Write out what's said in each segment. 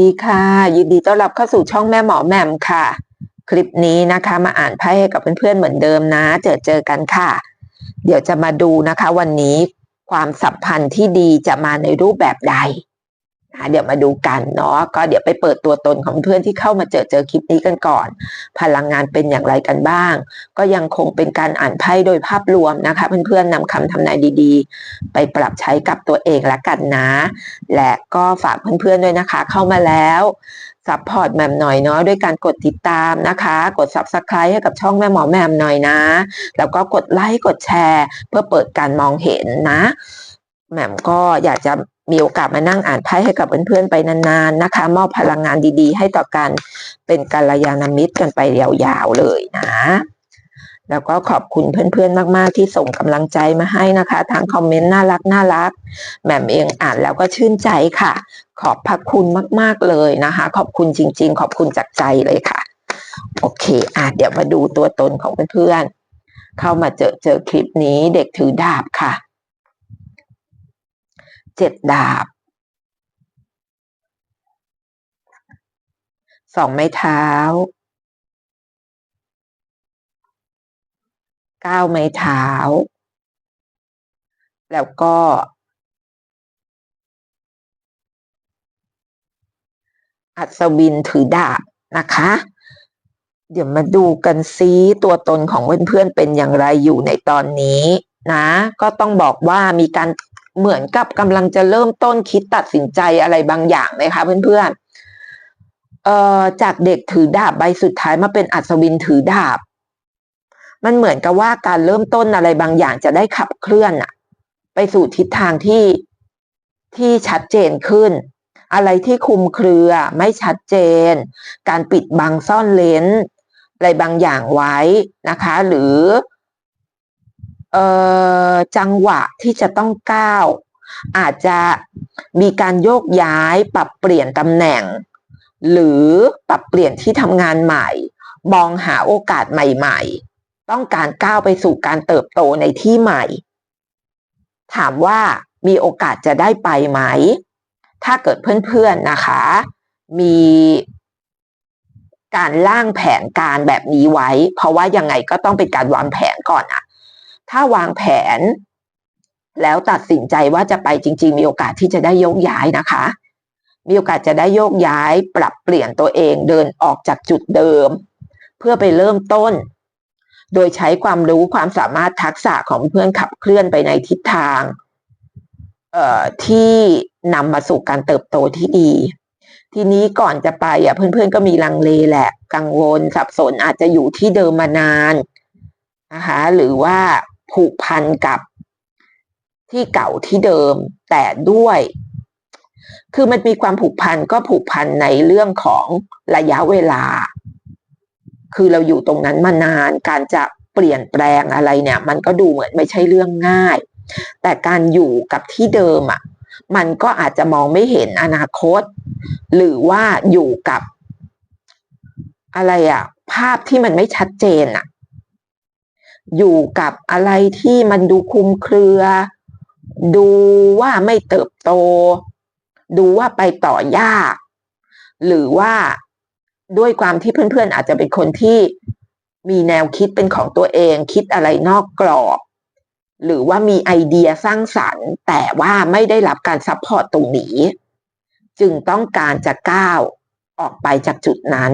ดีค่ะ ยินดีต้อนรับเข้าสู่ช่องแม่หมอแหม่มค่ะ คลิปนี้นะคะมาอ่านไพ่ให้กับเพื่อนๆเหมือนเดิมนะ เจอเจอกันค่ะ เดี๋ยวจะมาดูนะคะ วันนี้ความสัมพันธ์ที่ดีจะมาในรูปแบบใด นะเดี๋ยวมาดูกันเนาะก็เดี๋ยวไปเปิดตัวตนของเพื่อนที่เข้ามาเจอเจอคลิปนี้กันก่อน พลังงานเป็นอย่างไรกันบ้าง ก็ยังคงเป็นการอ่านไพ่โดยภาพรวมนะคะ เพื่อนๆนำคำทำนายดีๆ ไปปรับใช้กับตัวเองละกันนะ และก็ฝากเพื่อนๆด้วยนะคะ เข้ามาแล้วซัพพอร์ตแมมหน่อยเนาะด้วยการกดติดตามนะคะ กด subscribe ให้กับช่องแม่หมอแมมหน่อยนะ แล้วก็กดไลค์กดแชร์ เพื่อเปิดการมองเห็นนะ แหม่มก็อยากจะมีโอกาสมานั่งอ่านไพ่ให้กับเพื่อนๆไปนานๆนะคะ มอบพลังงานดีๆ ให้ต่อกันเป็นกัลยาณมิตรกันไปยาวๆเลยนะ แล้วก็ขอบคุณเพื่อนๆมากๆที่ส่งกำลังใจมาให้นะคะทางคอมเมนต์น่ารักน่ารักแหม่มเองอ่านแล้วก็ชื่นใจค่ะ ขอบพระคุณมากๆเลยนะคะ ขอบคุณจริง ๆ ขอบคุณจากใจเลยค่ะ โอเคอะเดี๋ยวมาดูตัวตนของเพื่อนๆเข้ามาเจอเจอคลิปนี้เด็กถือดาบค่ะ เจ็ดดาบสองไม้เท้าเก้าไม้เท้า แล้วก็อัศวินถือดาบนะคะ เดี๋ยวมาดูกันซิตัวตนของเพื่อนๆเป็นอย่างไรอยู่ในตอนนี้นะ ก็ต้องบอกว่ามีการ เหมือนกับกำลังจะเริ่มต้นคิดตัดสินใจอะไรบางอย่างนะคะเพื่อนๆเอ่อจากเด็กถือดาบใบสุดท้ายมาเป็นอัศวินถือดาบ มันเหมือนกับว่าการเริ่มต้นอะไรบางอย่างจะได้ขับเคลื่อนอะไปสู่ทิศทางที่ที่ชัดเจนขึ้น อะไรที่คลุมเครือไม่ชัดเจน การปิดบังซ่อนเลนอะไรบางอย่างไว้นะคะ หรือ จังหวะที่จะต้องก้าว อาจจะมีการโยกย้ายปรับเปลี่ยนตำแหน่ง หรือปรับเปลี่ยนที่ทำงานใหม่ มองหาโอกาสใหม่ๆ ต้องการก้าวไปสู่การเติบโตในที่ใหม่ ถามว่ามีโอกาสจะได้ไปไหม ถ้าเกิดเพื่อนๆนะคะ มีการล่างแผนการแบบนี้ไว้ เพราะว่ายังไงก็ต้องเป็นการวางแผนก่อนอะ ถ้าวางแผน แล้วตัดสินใจว่าจะไปจริง ๆ มีโอกาสที่จะได้โยกย้ายนะคะ มีโอกาสจะได้โยกย้าย ปรับเปลี่ยนตัวเองเดินออกจากจุดเดิม เพื่อไปเริ่มต้น โดยใช้ความรู้ความสามารถทักษะของเพื่อนขับเคลื่อนไปในทิศทางที่นำมาสู่การเติบโตที่ดี ทีนี้ก่อนจะไปอะเพื่อนๆก็มีลังเลแหละ กังวลสับสนอาจจะอยู่ที่เดิมมานานนะคะหรือว่า ผูกพันกับที่เก่าที่เดิมแต่ด้วย คือมันมีความผูกพันก็ผูกพันในเรื่องของระยะเวลา คือเราอยู่ตรงนั้นมานานการจะเปลี่ยนแปลงอะไรเนี่ย มันก็ดูเหมือนไม่ใช่เรื่องง่าย แต่การอยู่กับที่เดิมอะมันก็อาจจะมองไม่เห็นอนาคต หรือว่าอยู่กับอะไรอะภาพที่มันไม่ชัดเจนอะ อยู่กับอะไรที่มันดูคุมเครือ ดูว่าไม่เติบโต ดูว่าไปต่อยาก หรือว่าด้วยความที่เพื่อนๆ อาจจะเป็นคนที่มีแนวคิดเป็นของตัวเองคิดอะไรนอกกรอบ หรือว่ามีไอเดียสร้างสรรค์ แต่ว่าไม่ได้รับการซัพพอร์ตตรงนี้ จึงต้องการจะก้าวออกไปจากจุดนั้น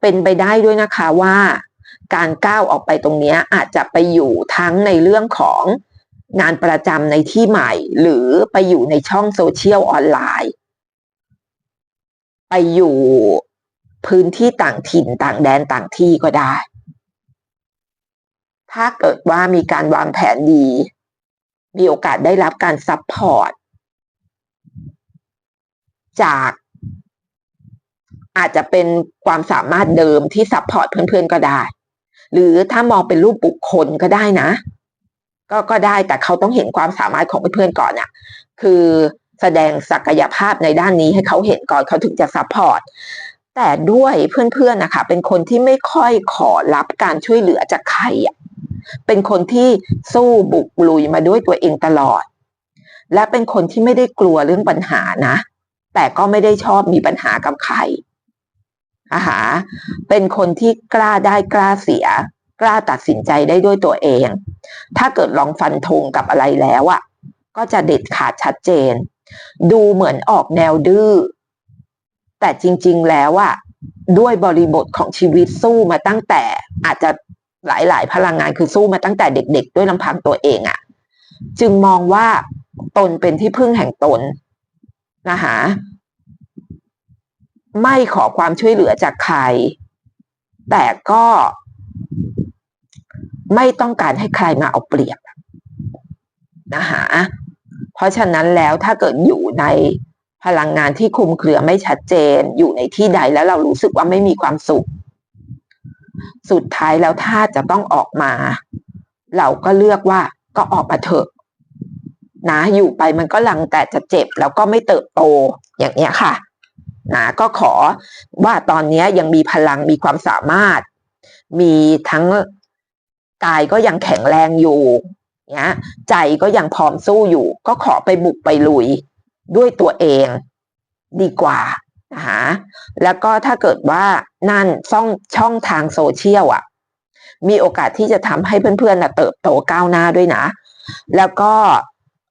เป็นไปได้ด้วยนะคะว่า การก้าวออกไปตรงนี้อาจจะไปอยู่ทั้งในเรื่องของงานประจำในที่ใหม่ หรือไปอยู่ในช่องโซเชียลออนไลน์ ไปอยู่พื้นที่ต่างถิ่นต่างแดนต่างที่ก็ได้ ถ้าเกิดว่ามีการวางแผนดี มีโอกาสได้รับการซัพพอร์ตจากอาจจะเป็นความสามารถเดิมที่ซัพพอร์ตเพื่อนๆก็ได้ หรือถ้ามองเป็นรูปบุคคลก็ได้นะ ก็ก็ได้แต่เขาต้องเห็นความสามารถของเพื่อนๆก่อนอะ่ะ คือแสดงศักยภาพในด้านนี้ให้เขาเห็นก่อนเขาถึงจะซัพพอร์ตแต่ด้วยเพื่อนๆนะคะเป็นคนที่ไม่ค่อยขอรับการช่วยเหลือจากใครอะเป็นคนที่สู้บุกลุยมาด้วยตัวเองตลอด และเป็นคนที่ไม่ได้กลัวเรื่องปัญหานะ แต่ก็ไม่ได้ชอบมีปัญหากับใคร นะคะเป็นคนที่กล้าได้กล้าเสีย กล้าตัดสินใจได้ด้วยตัวเอง ถ้าเกิดลองฟันธงกับอะไรแล้วอะ่ะ ก็จะเด็ดขาดชัดเจน ดูเหมือนออกแนวดื้อแต่จริง ๆ แล้วอะ่ะด้วยบริบทของชีวิตสู้มาตั้งแต่อาจจะหลายๆ พลังงานคือสู้มาตั้งแต่เด็ก ๆ ด้วยลำพังตัวเองอะ่ะ จึงมองว่าตนเป็นที่พึ่งแห่งตนนะคะ ไม่ขอความช่วยเหลือจากใคร แต่ก็ไม่ต้องการให้ใครมาเอาเปรียบนะคะเพราะฉะนั้นแล้วถ้าเกิดอยู่ในพลังงานที่คุมเครือไม่ชัดเจน อยู่ในที่ใดแล้วเรารู้สึกว่าไม่มีความสุข สุดท้ายแล้วถ้าจะต้องออกมา เราก็เลือกว่าก็ออกมาเถอะนะอยู่ไปมันก็ลังแต่จะเจ็บแล้วก็ไม่เติบโตอย่างเนี้ยค่ะ นะก็ขอว่าตอนนี้ยังมีพลังมีความสามารถ มีทั้งกายก็ยังแข็งแรงอยู่เนี้ยใจก็ยังพร้อมสู้อยู่ ก็ขอไปบุกไปลุยด้วยตัวเองดีกว่านะคะแล้วก็ถ้าเกิดว่านั่นช่องช่องทางโซเชียลอะ มีโอกาสที่จะทำให้เพื่อนๆเติบโตก้าวหน้าด้วยนะ แล้วก็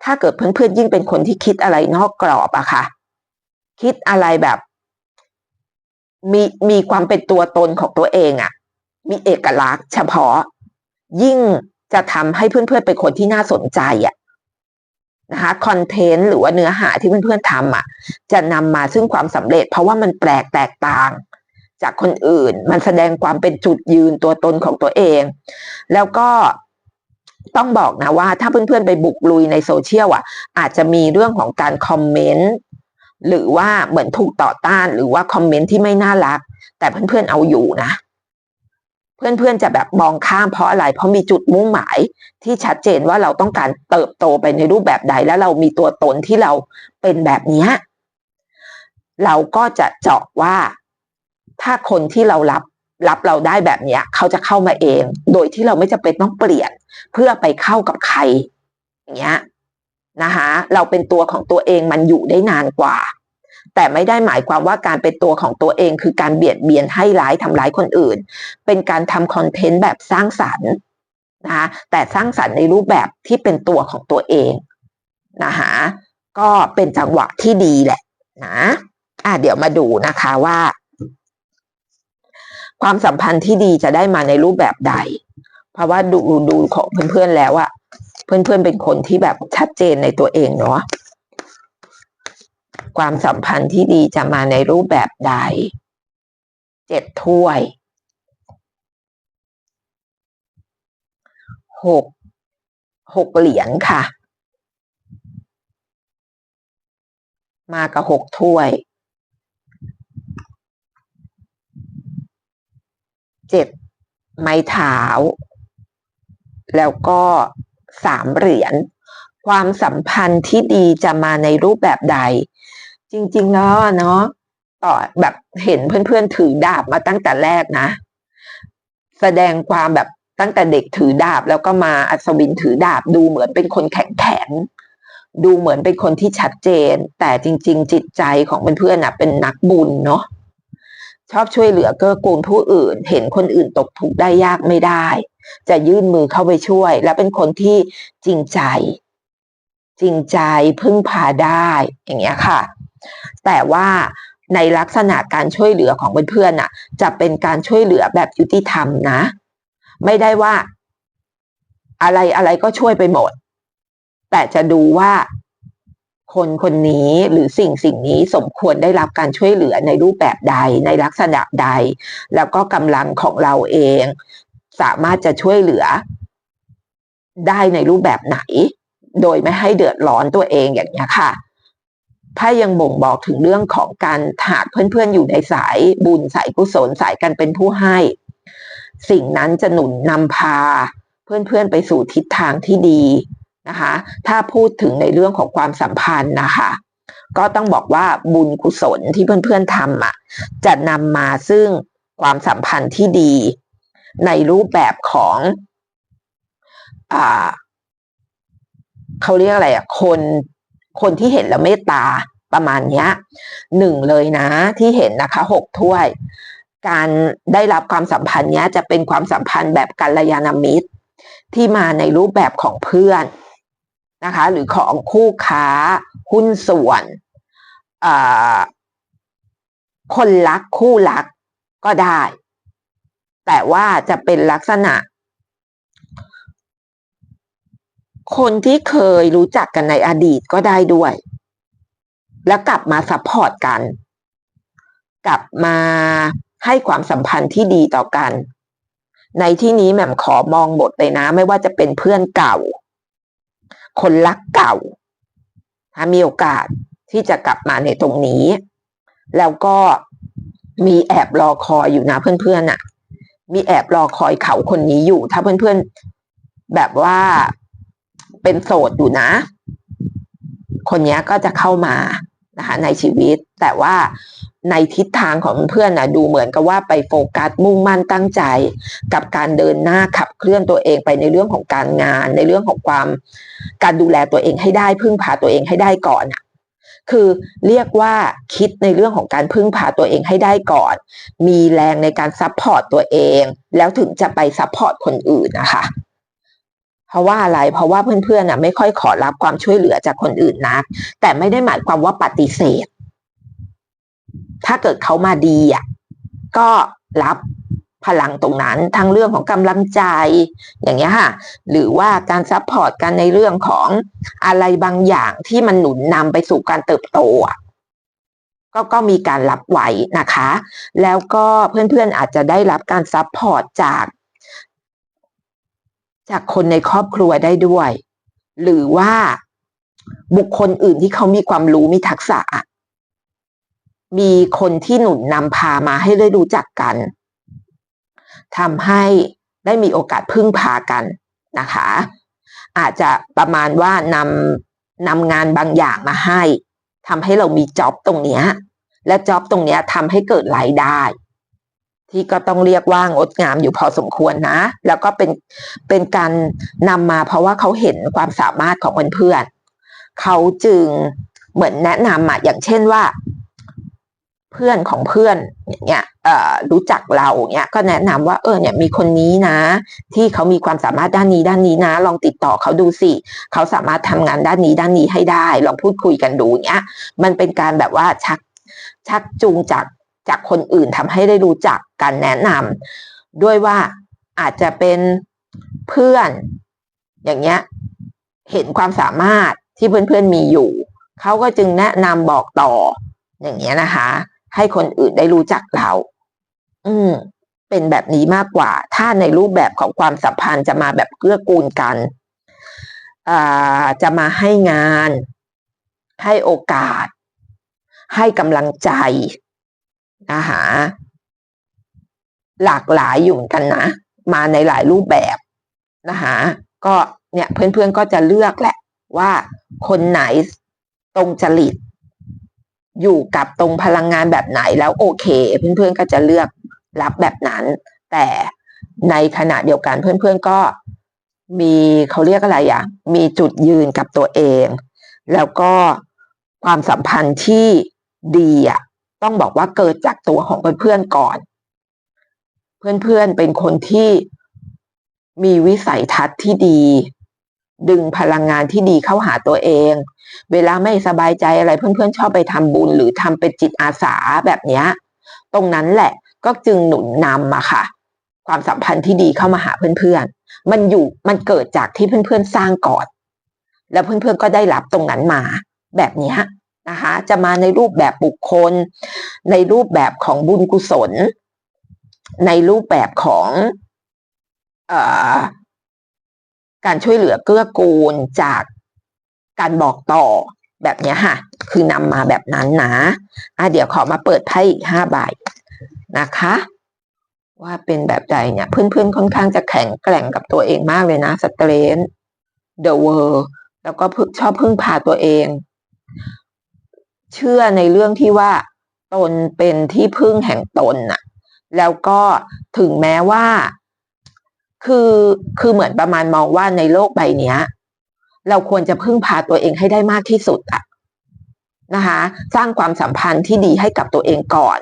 ถ้าเกิดเพื่อนๆยิ่งเป็นคนที่คิดอะไรนอกกรอบอะค่ะ คิดอะไรแบบ มีมีความเป็นตัวตนของตัวเองอะ่ะ มีเอกลักษณ์ เฉพาะ ยิ่งจะทำให้เพื่อนๆเป็นคนที่น่าสนใจอะ่ะนะคะคอนเทนต์หรือว่าเนื้อหาที่เพื่อนๆทำอะ จะนำมาซึ่งความสำเร็จ เพราะว่ามันแปลกแตกต่าง จากคนอื่น มันแสดงความเป็นจุดยืนตัวตนของตัวเอง แล้วก็ต้องบอกนะว่าถ้าเพื่อนๆไปบุกลุยในโซเชียลอะ อาจจะมีเรื่องของการคอมเมนต์ หรือว่าเหมือนถูกต่อต้านหรือว่าคอมเมนต์ที่ไม่น่ารัก แต่เพื่อนๆเอาอยู่นะ เพื่อนๆจะแบบมองข้ามเพราะอะไร เพราะมีจุดมุ่งหมายที่ชัดเจนว่าเราต้องการเติบโตไปในรูปแบบใด แล้วเรามีตัวตนที่เราเป็นแบบนี้เราก็จะเจาะว่าถ้าคนที่เรารับรับเราได้แบบนี้เขาจะเข้ามาเอง โดยที่เราไม่จำเป็นต้องเปลี่ยน เพื่อไปเข้ากับใครอย่างเงี้ย นะคะเราเป็นตัวของตัวเองมันอยู่ได้นานกว่า แต่ไม่ได้หมายความว่าการเป็นตัวของตัวเองคือการเบียดเบียนให้ร้ายทำร้ายคนอื่น เป็นการทำคอนเทนต์แบบสร้างสรรค์นะคะแต่สร้างสรรค์ในรูปแบบที่เป็นตัวของตัวเองนะคะก็เป็นจังหวะที่ดีแหละนะอะเดี๋ยวมาดูนะคะว่า ความสัมพันธ์ที่ดีจะได้มาในรูปแบบใด เพราะว่าดูดูของเพื่อนๆแล้วอะ เพื่อนๆเป็นคนที่แบบชัดเจนในตัวเองเนาะความสัมพันธ์ที่ดีจะมาในรูปแบบใด เจ็ดถ้วย หก หกเหรียญค่ะ มากับหกถ้วย เจ็ดไม้เท้า แล้วก็ สามเหรียญความสัมพันธ์ที่ดีจะมาในรูปแบบใด จริง ๆ แล้วเนาะต่อแบบเห็นเพื่อนๆถือดาบมาตั้งแต่แรกนะ แสดงความแบบตั้งแต่เด็กถือดาบแล้วก็มาอัศวินถือดาบดูเหมือนเป็นคนแข็งแข็งดูเหมือนเป็นคนที่ชัดเจน แต่จริง ๆ จิตใจของเพื่อนๆนะเป็นนักบุญเนาะ ชอบช่วยเหลือเกื้อกูลผู้อื่น เห็นคนอื่นตกทุกข์ได้ยากไม่ได้ จะยื่นมือเข้าไปช่วย และเป็นคนที่จริงใจ จริงใจพึ่งพาได้ อย่างเงี้ยค่ะ แต่ว่าในลักษณะการช่วยเหลือของเพื่อนๆน่ะ จะเป็นการช่วยเหลือแบบยุติธรรมนะ ไม่ได้ว่า อะไรอะไรก็ช่วยไปหมด แต่จะดูว่า คนคนนี้หรือสิ่งสิ่งนี้สมควรได้รับการช่วยเหลือในรูปแบบใดในลักษณะใด แล้วก็กำลังของเราเอง สามารถจะช่วยเหลือ ได้ในรูปแบบไหน โดยไม่ให้เดือดร้อนตัวเองอย่างนี้ค่ะถ้ายังบ่งบอกถึงเรื่องของการหากเพื่อนๆอยู่ในสายบุญสายกุศลสายกันเป็นผู้ให้ สิ่งนั้นจะหนุนนำพา เพื่อนๆไปสู่ทิศทางที่ดี นะคะ ถ้าพูดถึงในเรื่องของความสัมพันธ์นะคะ ก็ต้องบอกว่าบุญกุศลที่เพื่อนๆทำอะจะนำมาซึ่งความสัมพันธ์ที่ดี ในรูปแบบของอ่าเขาเรียกอะไรอะคนคนที่เห็นแล้วเมตตาประมาณเนี้ยหนึ่งเลยนะที่เห็นนะคะหกถ้วย การได้รับความสัมพันธ์เนี้ยจะเป็นความสัมพันธ์แบบกัลยาณมิตร ที่มาในรูปแบบของเพื่อน นะคะ หรือของคู่ค้า หุ้นส่วนคนรักคู่รักก็ได้ แต่ว่าจะเป็นลักษณะ คนที่เคยรู้จักกันในอดีตก็ได้ด้วย แล้วกลับมาซัพพอร์ตกัน กลับมาให้ความสัมพันธ์ที่ดีต่อกัน ในที่นี้แหม่มขอมองบทเลยนะ ไม่ว่าจะเป็นเพื่อนเก่า คนรักเก่าถ้ามีโอกาสที่จะกลับมาในตรงนี้ แล้วก็มีแอบรอคอยอยู่นะเพื่อนๆน่ะ มีแอบรอคอยเขาคนนี้อยู่ ถ้าเพื่อนๆแบบว่าเป็นโสดอยู่นะ คนนี้ก็จะเข้ามานะคะในชีวิตแต่ว่า ในทิศทางของเพื่อนนะดูเหมือนกับว่าไปโฟกัสมุ่งมั่นตั้งใจ กับการเดินหน้าขับเคลื่อนตัวเองไปในเรื่องของการงาน ในเรื่องของความการดูแลตัวเองให้ได้พึ่งพาตัวเองให้ได้ก่อนอะคือเรียกว่าคิดในเรื่องของการพึ่งพาตัวเองให้ได้ก่อน มีแรงในการซัพพอร์ตตัวเอง แล้วถึงจะไปซัพพอร์ตคนอื่นนะคะเพราะว่าอะไร เพราะว่าเพื่อนๆน่ะไม่ค่อยขอรับความช่วยเหลือจากคนอื่นนัก แต่ไม่ได้หมายความว่าปฏิเสธ ถ้าเกิดเขามาดีอะก็รับพลังตรงนั้นทั้งเรื่องของกำลังใจอย่างเงี้ยค่ะ หรือว่าการซัพพอร์ตกันในเรื่องของอะไรบางอย่างที่มันหนุนนำไปสู่การเติบโตอะก็ก็มีการรับไว้นะคะ แล้วก็เพื่อนๆอาจจะได้รับการซัพพอร์ตจาก จากคนในครอบครัวได้ด้วย หรือว่าบุคคลอื่นที่เขามีความรู้มีทักษะอะ มีคนที่หนุนนำพามาให้ได้รู้จักกันทำให้ได้มีโอกาสพึ่งพากันนะคะ อาจจะประมาณว่านำนำงานบางอย่างมาให้ทำให้เรามีจ็อบตรงเนี้ยและจ็อบตรงเนี้ยทำให้เกิดรายได้ ที่ก็ต้องเรียกว่างดงามอยู่พอสมควรนะ แล้วก็เป็นเป็นการนำมาเพราะว่าเขาเห็นความสามารถของเพื่อนๆเขาจึงเหมือนแนะนำอะอย่างเช่นว่า เพื่อนของเพื่อนเงี้ยรู้จักเราเนี้ยก็แนะนำว่าเออเนี่ยมีคนนี้นะ ที่เขามีความสามารถด้านนี้ด้านนี้นะ ลองติดต่อเขาดูสิเขาสามารถทำงานด้านนี้ด้านนี้ให้ได้ ลองพูดคุยกันดูเนี้ยมันเป็นการแบบว่าชักชักจูงจากจากคนอื่นทำให้ได้รู้จักการแนะนำด้วยว่าอาจจะเป็นเพื่อน อย่างเงี้ยเห็นความสามารถที่เพื่อนๆมีอยู่ เขาก็จึงแนะนำบอกต่ออย่างเงี้ยนะคะ ให้คนอื่นได้รู้จักเรา อืม เป็นแบบนี้มากกว่า ถ้าในรูปแบบของความสัมพันธ์จะมาแบบเกื้อกูลกันอ่าจะมาให้งาน ให้โอกาส ให้กำลังใจนะคะหลากหลายอยู่เหมือนกันนะ มาในหลายรูปแบบนะคะก็เนี่ยเพื่อนๆก็จะเลือกแหละว่าคนไหนตรงจริต อยู่กับตรงพลังงานแบบไหนแล้วโอเค เพื่อนๆก็จะเลือกรับแบบนั้น แต่ในขณะเดียวกันเพื่อนๆก็มีเขาเรียกอะไรอะมีจุดยืนกับตัวเอง แล้วก็ความสัมพันธ์ที่ดีอะต้องบอกว่าเกิดจากตัวของเพื่อนๆก่อน เพื่อนๆเป็นคนที่มีวิสัยทัศน์ที่ดี ดึงพลังงานที่ดีเข้าหาตัวเอง เวลาไม่สบายใจอะไรเพื่อนๆ ชอบไปทำบุญหรือทำเป็นจิตอาสาแบบเนี้ยตรงนั้นแหละก็จึงหนุนนำมาค่ะ ความสัมพันธ์ที่ดีเข้ามาหาเพื่อนๆ มันอยู่มันเกิดจากที่เพื่อนๆสร้างก่อน แล้วเพื่อนๆก็ได้รับตรงนั้นมาแบบนี้นะคะจะมาในรูปแบบบุคคล ในรูปแบบของบุญกุศล ในรูปแบบของอการช่วยเหลือเกื้อกูลจาก การบอกต่อแบบนี้ค่ะ คือนำมาแบบนั้นนะอะเดี๋ยวขอมาเปิดไพ่อีกห้าใบนะคะ ว่าเป็นแบบใดเนี่ย เพื่อนๆค่อนข้างจะแข็งแกร่งกับตัวเองมากเลยนะสเตรนเดอะเวอร์แล้วก็ชอบพึ่งพาตัวเอง เชื่อในเรื่องที่ว่าตนเป็นที่พึ่งแห่งตนน่ะ แล้วก็ถึงแม้ว่า คือคือเหมือนประมาณมองว่าในโลกใบเนี้ย เราควรจะพึ่งพาตัวเองให้ได้มากที่สุดอะนะคะ สร้างความสัมพันธ์ที่ดีให้กับตัวเองก่อน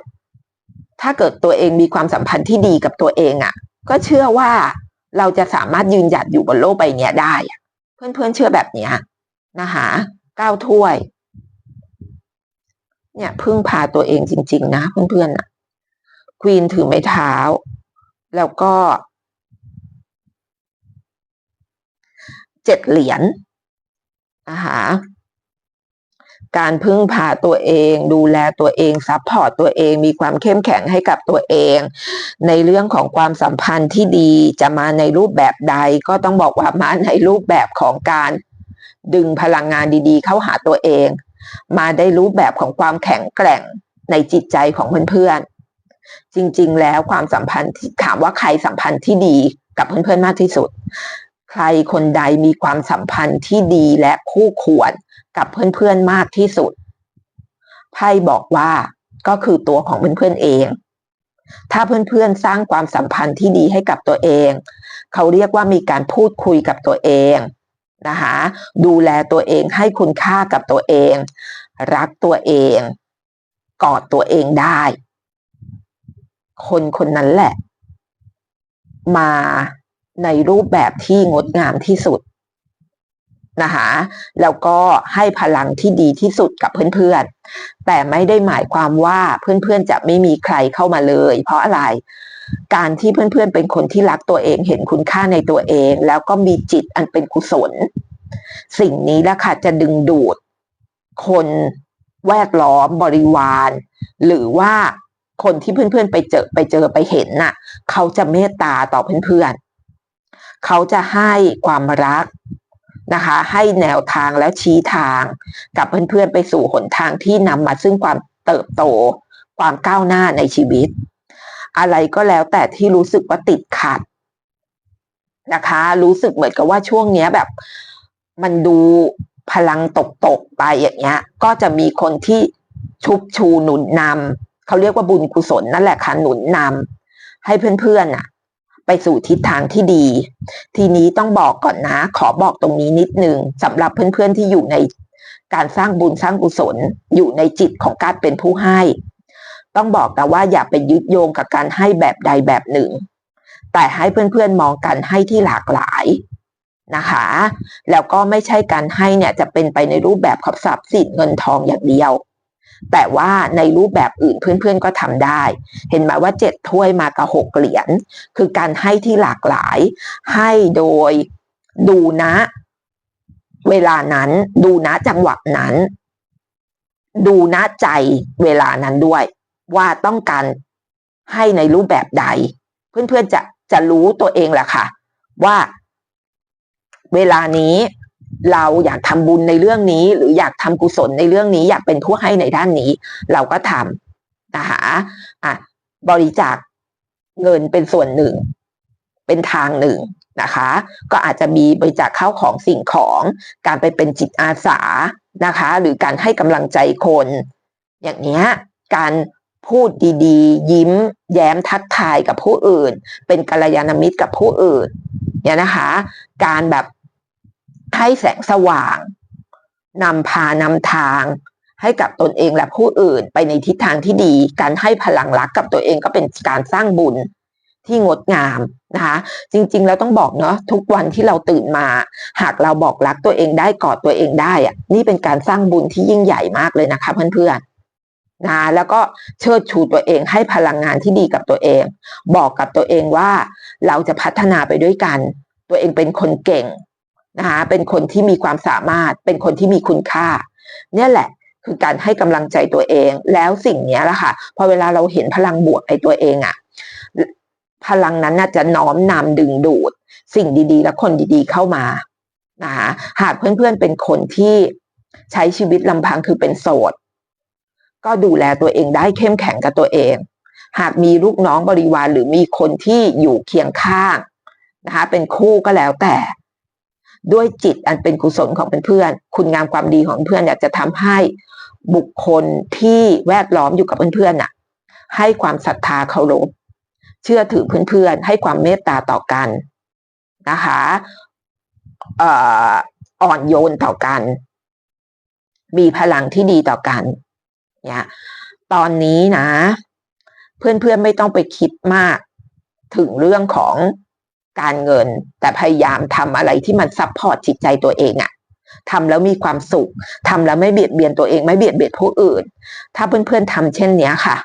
ถ้าเกิดตัวเองมีความสัมพันธ์ที่ดีกับตัวเองอะ่ะก็เชื่อว่าเราจะสามารถยืนหยัดอยู่บนโลกใบนี้ได้อะเพื่อนๆเชื่อแบบเนี้ยนะคะก้าวถ้วย เนี่ยพึ่งพาตัวเองจริง ๆ นะเพื่อนๆนะควีนถือไม้เท้า แล้วก็เจ็ดเหรียญ นะคะการพึ่งพาตัวเอง ดูแลตัวเองซัพพอร์ตตัวเอง มีความเข้มแข็งให้กับตัวเอง ในเรื่องของความสัมพันธ์ที่ดีจะมาในรูปแบบใด ก็ต้องบอกว่ามาในรูปแบบของการดึงพลังงานดีๆ เข้าหาตัวเอง มาได้รูปแบบของความแข็งแกร่งในจิตใจของเพื่อนๆจริงๆ แล้วความสัมพันธ์ถามว่าใครสัมพันธ์ที่ดีกับเพื่อนๆมากที่สุด ใครคนใดมีความสัมพันธ์ที่ดีและคู่ควรกับเพื่อนๆมากที่สุด ไพ่บอกว่าก็คือตัวของเพื่อนๆเอง ถ้าเพื่อนๆสร้างความสัมพันธ์ที่ดีให้กับตัวเอง เขาเรียกว่ามีการพูดคุยกับตัวเองนะคะดูแลตัวเองให้คุณค่ากับตัวเอง รักตัวเอง กอดตัวเองได้ คนคนนั้นแหละ มา ในรูปแบบที่งดงามที่สุดนะคะแล้วก็ให้พลังที่ดีที่สุดกับเพื่อนๆ แต่ไม่ได้หมายความว่าเพื่อนๆจะไม่มีใครเข้ามาเลย เพราะอะไร การที่เพื่อนๆเป็นคนที่รักตัวเองเห็นคุณค่าในตัวเอง แล้วก็มีจิตอันเป็นกุศล สิ่งนี้แหละค่ะจะดึงดูด คนแวดล้อมบริวาร หรือว่าคนที่เพื่อนๆไปเจอไปเจอไปเห็นน่ะ เขาจะเมตตาต่อเพื่อนๆ เขาจะให้ความรักนะคะ ให้แนวทางและชี้ทางกับเพื่อนๆไปสู่หนทางที่นำมาซึ่งความเติบโต ความก้าวหน้าในชีวิต อะไรก็แล้วแต่ที่รู้สึกว่าติดขัดนะคะ รู้สึกเหมือนกับว่าช่วงเนี้ยแบบ มันดูพลังตกตกไปอย่างเงี้ย ก็จะมีคนที่ชุบชูหนุนนำเขาเรียกว่าบุญกุศลนั่นแหละค่ะหนุนนำให้เพื่อนๆน่ะ ไปสู่ทิศทางที่ดี ทีนี้ต้องบอกก่อนนะ ขอบอกตรงนี้นิดนึงสำหรับเพื่อนๆที่อยู่ในการสร้างบุญสร้างกุศลอยู่ในจิตของการเป็นผู้ให้ ต้องบอกแต่ว่าอย่าไปยึดโยงกับการให้แบบใดแบบหนึ่ง แต่ให้เพื่อนๆมองการให้ที่หลากหลายนะคะ แล้วก็ไม่ใช่การให้เนี่ยจะเป็นไปในรูปแบบขับทรัพย์สินเงินทองอย่างเดียว แต่ว่าในรูปแบบอื่นเพื่อนๆก็ทำได้ เห็นไหมว่าเจ็ดถ้วยมากับหกเหรียญคือการให้ที่หลากหลาย ให้โดยดูนะ เวลานั้นดูนะจังหวะนั้น ดูนะใจเวลานั้นด้วย ว่าต้องการให้ในรูปแบบใด เพื่อนๆจะจะรู้ตัวเองแหละค่ะ ว่าเวลานี้ เราอยากทำบุญในเรื่องนี้ หรืออยากทำกุศลในเรื่องนี้ อยากเป็นผู้ให้ในด้านนี้ เราก็ทำนะคะอะบริจาคเงินเป็นส่วนหนึ่ง เป็นทางหนึ่งนะคะ ก็อาจจะมีบริจาคเข้าของสิ่งของการไปเป็นจิตอาสานะคะ หรือการให้กำลังใจคน อย่างเนี้ยการพูดดีๆ ยิ้ม แย้มทักทายกับผู้อื่น เป็นกัลยาณมิตรกับผู้อื่นเนี่ยนะคะ การแบบ ให้แสงสว่างนำพานำทางให้กับตนเองและผู้อื่นไปในทิศทางที่ดี การให้พลังรักกับตัวเองก็เป็นการสร้างบุญที่งดงามนะคะ จริงๆแล้วต้องบอกเนาะทุกวันที่เราตื่นมา หากเราบอกรักตัวเองได้กอดตัวเองได้อะนี่เป็นการสร้างบุญที่ยิ่งใหญ่มากเลยนะคะเพื่อนๆนะแล้วก็เชิดชูตัวเองให้พลังงานที่ดีกับตัวเอง บอกกับตัวเองว่าเราจะพัฒนาไปด้วยกัน ตัวเองเป็นคนเก่ง นะคะเป็นคนที่มีความสามารถ เป็นคนที่มีคุณค่า เนี่ยแหละคือการให้กำลังใจตัวเอง แล้วสิ่งนี้แหละค่ะ พอเวลาเราเห็นพลังบวกในตัวเองอะ่ะพลังนั้นน่าจะน้อมนำดึงดูด สิ่งดีๆ และคนดีๆเข้ามานะคะหากเพื่อนๆเป็นคนที่ใช้ชีวิตลำพังคือเป็นโสด ก็ดูแลตัวเองได้เข้มแข็งกับตัวเอง หากมีลูกน้องบริวารหรือมีคนที่อยู่เคียงข้างนะคะเป็นคู่ก็แล้วแต่ ด้วยจิตอันเป็นกุศลของเพื่อนๆคุณงามความดีของเพื่อนอยากจะทำให้บุคคลที่แวดล้อมอยู่กับเพื่อนๆน่ะ ให้ความศรัทธาเคารพเชื่อถือเพื่อนๆให้ความเมตตาต่อกันนะคะอ่อนโยนต่อกัน มีพลังที่ดีต่อกันเนี่ยตอนนี้นะ เพื่อนๆไม่ต้องไปคิดมากถึงเรื่องของ การเงิน แต่พยายามทำอะไรที่มันซัพพอร์ตจิตใจตัวเองอะทำแล้วมีความสุขทำแล้วไม่เบียดเบียนตัวเองไม่เบียดเบียนผู้อื่น ถ้าเพื่อนๆทำเช่นเนี้ยค่ะ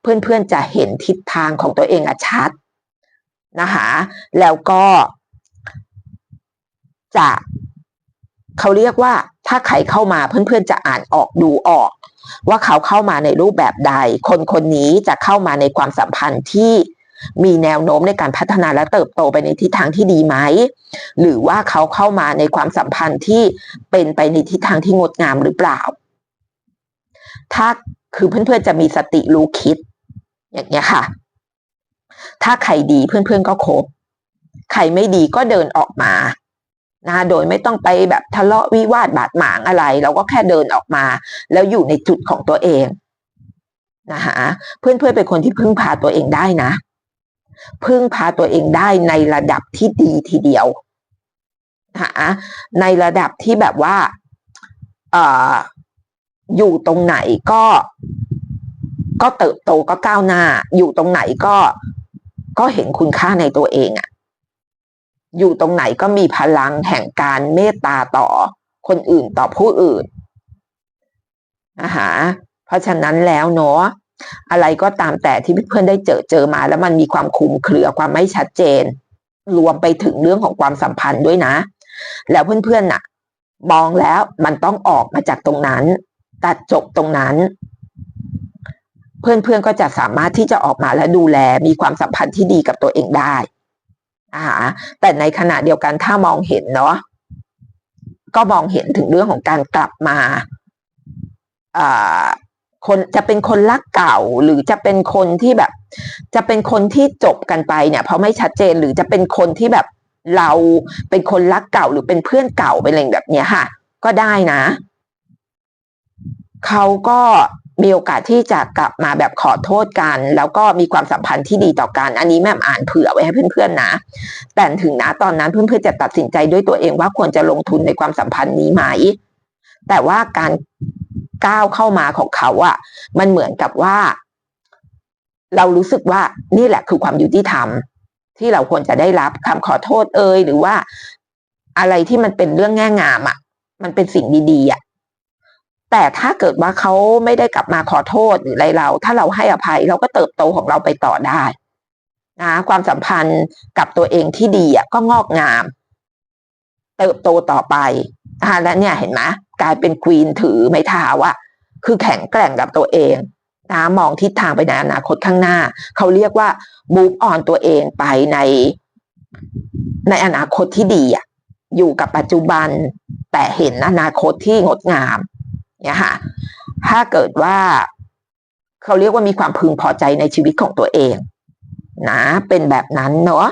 เพื่อนๆจะเห็นทิศทางของตัวเองอะชัดนะคะแล้วก็จะเขาเรียกว่า ถ้าใครเข้ามาเพื่อนๆจะอ่านออกดูออก ว่าเขาเข้ามาในรูปแบบใด คนคนนี้จะเข้ามาในความสัมพันธ์ที่ มีแนวโน้มในการพัฒนาและเติบโตไปในทิศทางที่ดีไหม หรือว่าเขาเข้ามาในความสัมพันธ์ที่เป็นไปในทิศทางที่งดงามหรือเปล่า ถ้าคือเพื่อนๆจะมีสติรู้คิด อย่างเงี้ยค่ะ ถ้าใครดีเพื่อนๆก็คบ ใครไม่ดีก็เดินออกมานะโดยไม่ต้องไปแบบทะเลาะวิวาทบาดหมางอะไร เราก็แค่เดินออกมา แล้วอยู่ในจุดของตัวเองนะคะเพื่อนๆเป็นคนที่พึ่งพาตัวเองได้นะ พึ่งพาตัวเองได้ในระดับที่ดีทีเดียวนะะในระดับที่แบบว่าอออยู่ตรงไหนก็ ก็เติบโตก็ก้าวหน้า อยู่ตรงไหนก็ก็เห็นคุณค่าในตัวเองอะอยู่ตรงไหนก็มีพลังแห่งการเมตตาต่อคนอื่นต่อผู้อื่นนะคะเพราะฉะนั้นแล้วเนาะ อะไรก็ตามแต่ที่เพื่อนๆได้เจอเจอมา แล้วมันมีความคลุมเครือความไม่ชัดเจน รวมไปถึงเรื่องของความสัมพันธ์ด้วยนะ แล้วเพื่อนๆน่ะ มองแล้วมันต้องออกมาจากตรงนั้น ตัดจบตรงนั้น เพื่อนๆก็จะสามารถที่จะออกมาและดูแลมีความสัมพันธ์ที่ดีกับตัวเองได้อ่าแต่ในขณะเดียวกันถ้ามองเห็นเนาะก็มองเห็นถึงเรื่องของการกลับมาอ่า คนจะเป็นคนรักเก่าหรือจะเป็นคนที่แบบ จะเป็นคนที่จบกันไปเนี่ย เพราะไม่ชัดเจนหรือจะเป็นคนที่แบบเราเป็นคนรักเก่าหรือเป็นเพื่อนเก่าเป็นอะไรแบบเนี้ยค่ะ ก็ได้นะเขาก็มีโอกาสที่จะกลับมาแบบขอโทษกัน แล้วก็มีความสัมพันธ์ที่ดีต่อกัน อันนี้แม่อ่านเผื่อไว้ให้เพื่อนๆนะ แต่ถึงนะตอนนั้นเพื่อนๆจะตัดสินใจด้วยตัวเองว่าควรจะลงทุนในความสัมพันธ์นี้ไหมแต่ว่าการ ก้าวเข้ามาของเขาอะมันเหมือนกับว่า เรารู้สึกว่านี่แหละคือความยุติธรรม ที่เราควรจะได้รับคำขอโทษเอ่ยหรือว่าอะไรที่มันเป็นเรื่องแง่งามอะมันเป็นสิ่งดีๆอะแต่ถ้าเกิดว่าเขาไม่ได้กลับมาขอโทษหรืออะไรเรา ถ้าเราให้อภัยเราก็เติบโตของเราไปต่อได้นะความสัมพันธ์กับตัวเองที่ดีอะก็งอกงาม เติบโตต่อไปอ่าและเนี่ยเห็นไหม กลายเป็นควีนถือไม้เท้าอะคือแข็งแกร่งกับตัวเองนะมองทิศทางไปในอนาคตข้างหน้า เขาเรียกว่าบูฟออนตัวเองไปใน ในอนาคตที่ดีอะอยู่กับปัจจุบันแต่เห็นอนาคตที่งดงามเนี่ยค่ะถ้าเกิดว่า เขาเรียกว่ามีความพึงพอใจในชีวิตของตัวเอง นะ เป็นแบบนั้นเนาะ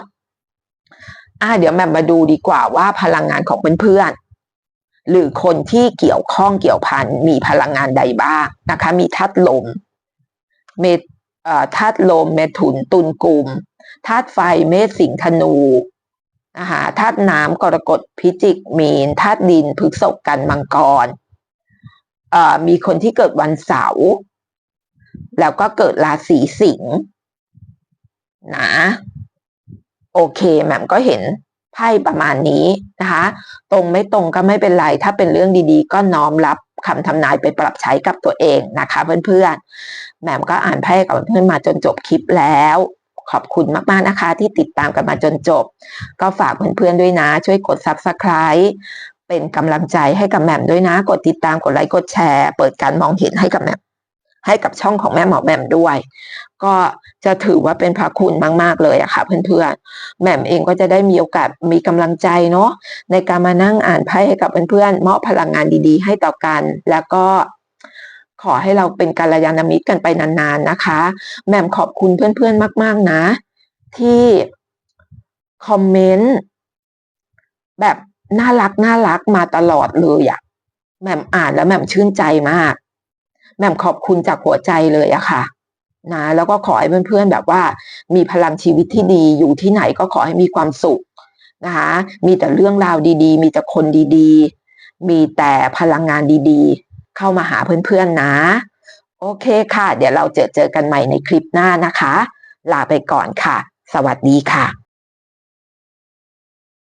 อ่าเดี๋ยวแม่มาดูดีกว่าว่าพลังงานของเพื่อนๆ หรือคนที่เกี่ยวข้องเกี่ยวพันมีพลังงานใดบ้างนะคะมีธาตุลมเมธาตุลมเมถุนตุลกุมธาตุไฟเมษสิงธนูนะคะธาตุน้ำกรกฎพิจิกมีนธาตุดินพฤษภกันมังกรมีคนที่เกิดวันเสาร์แล้วก็เกิดราศีสิงห์นะโอเคแหม่มก็เห็น ไพ่ประมาณนี้นะคะ ตรงไม่ตรงก็ไม่เป็นไร ถ้าเป็นเรื่องดีๆ ก็น้อมรับคำทำนายไปปรับใช้กับตัวเองนะคะเพื่อนๆแหม่มก็อ่านไพ่กับเพื่อนมาจนจบคลิปแล้ว ขอบคุณมากๆนะคะ ที่ติดตามกันมาจนจบ ก็ฝากเพื่อนๆด้วยนะ ช่วยกด subscribe เป็นกำลังใจให้กับแหม่มด้วยนะ กดติดตามกดไลค์กดแชร์ เปิดการมองเห็นให้กับแหม่ม ให้กับช่องของแม่หมอแหม่มด้วย ก็จะถือว่าเป็นพระคุณมาก ๆ เลยอะค่ะเพื่อนๆแหม่มเองก็จะได้มีโอกาสมีกำลังใจเนาะในการมานั่งอ่านไพ่ให้กับเพื่อนๆมอบพลังงานดีๆ ให้ต่อกัน แล้วก็ขอให้เราเป็นกัลยาณมิตรกันไปนานๆนะคะ แหม่มขอบคุณเพื่อนๆมาก ๆนะ ที่คอมเมนต์แบบน่ารักน่ารักมาตลอดเลยอะแหม่มอ่านแล้วแหม่มชื่นใจมาก แหม่มขอบคุณจากหัวใจเลยอะค่ะนะแล้วก็ขอให้เพื่อนๆแบบว่า มีพลังชีวิตที่ดีอยู่ที่ไหนก็ขอให้มีความสุขนะคะมีแต่เรื่องราวดีๆ มีแต่คนดีๆ มีแต่พลังงานดีๆ เข้ามาหาเพื่อนๆนะ โอเคค่ะ เดี๋ยวเราเจอเจอกันใหม่ในคลิปหน้านะคะ ลาไปก่อนค่ะ สวัสดีค่ะ